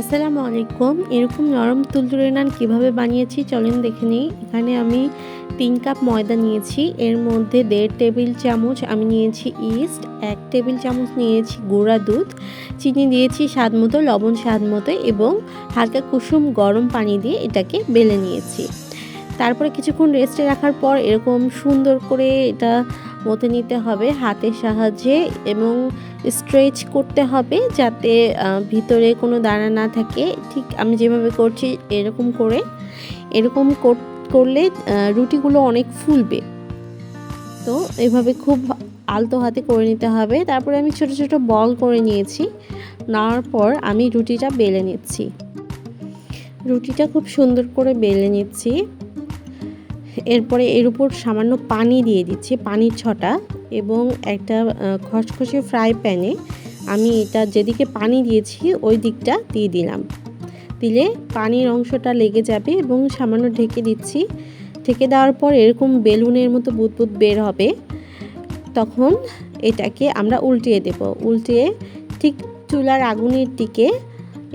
আসসালামু আলাইকুম। এরকম নরম তুলতুলে নান কীভাবে বানিয়েছি চলেন দেখে নিই। এখানে আমি তিন কাপ ময়দা নিয়েছি। এর মধ্যে দেড় টেবিল চামচ আমি নিয়েছি ইস্ট, এক টেবিল চামচ নিয়েছি গুঁড়া দুধ, চিনি দিয়েছি স্বাদ মতো, লবণ স্বাদ মতো এবং হালকা কুসুম গরম পানি দিয়ে এটাকে বেলে নিয়েছি। তারপরে কিছুক্ষণ রেস্টে রাখার পর এরকম সুন্দর করে এটা মতে নিতে হবে হাতের সাহায্যে এবং স্ট্রেচ করতে হবে যাতে ভিতরে কোনো দানা না থাকে। ঠিক আমি যেভাবে করছি এরকম করে। এরকম করলে রুটিগুলো অনেক ফুলবে। তো এভাবে খুব আলতো হাতে করে নিতে হবে। তারপরে আমি ছোট ছোট বল করে নিয়েছি। নেওয়ার পর আমি রুটিটা বেলে নিচ্ছি। রুটিটা খুব সুন্দর করে বেলে নিচ্ছি। এরপরে এর উপর সামান্য পানি দিয়ে দিচ্ছি, পানির ছটা এবং একটা খসখসে ফ্রাই প্যানে আমি এটা যেদিকে পানি দিয়েছি ওই দিকটা দিয়ে দিলাম। দিলে পানির অংশটা লেগে যাবে এবং সামান্য ঢেকে দিচ্ছি। ঢেকে দেওয়ার পর এরকম বেলুনের মতো বুদবুদ বের হবে, তখন এটাকে আমরা উল্টিয়ে দেব। উল্টিয়ে ঠিক চুলার আগুনের দিকে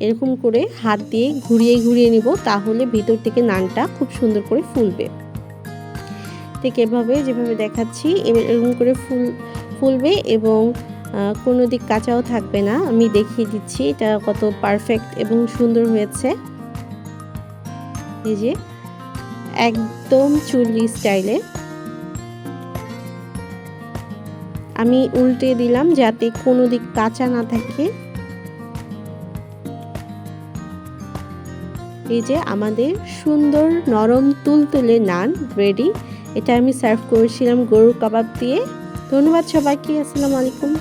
এরকম করে হাত দিয়ে ঘুরিয়ে ঘুরিয়ে নিব, তাহলে ভিতর থেকে নানটা খুব সুন্দর করে ফুলবে। ঠিক এভাবে যেভাবে দেখাচ্ছি এরকম করে ফুল, ফুলবে এবং কোনো দিক কাঁচাও থাকবে না। আমি দেখিয়ে দিচ্ছি, এটা কত পারফেক্ট এবং সুন্দর হয়েছে। এই যে, একদম চুল্লি স্টাইলে। আমি উল্টে দিলাম যাতে কোনো দিক কাঁচা না থাকে। এই যে, আমাদের সুন্দর নরম তুলতুলে নান রেডি এটা আমি সার্ভ করেছিলাম গরুর কাবাব দিয়ে। ধন্যবাদ সবাইকে আসসালামু আলাইকুম।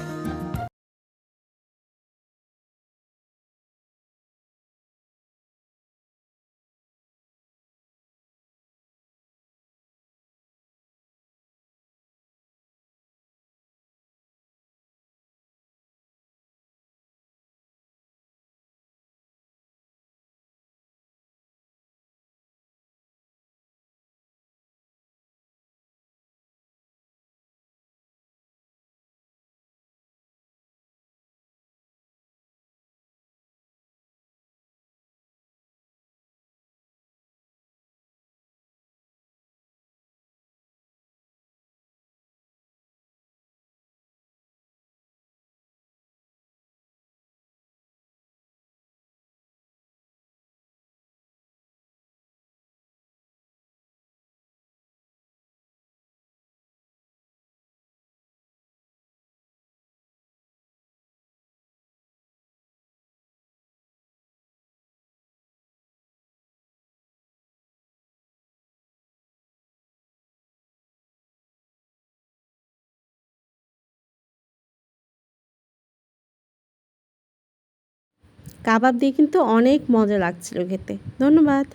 কাবাব দিয়ে কিন্তু অনেক মজা লাগছিল খেতে। ধন্যবাদ।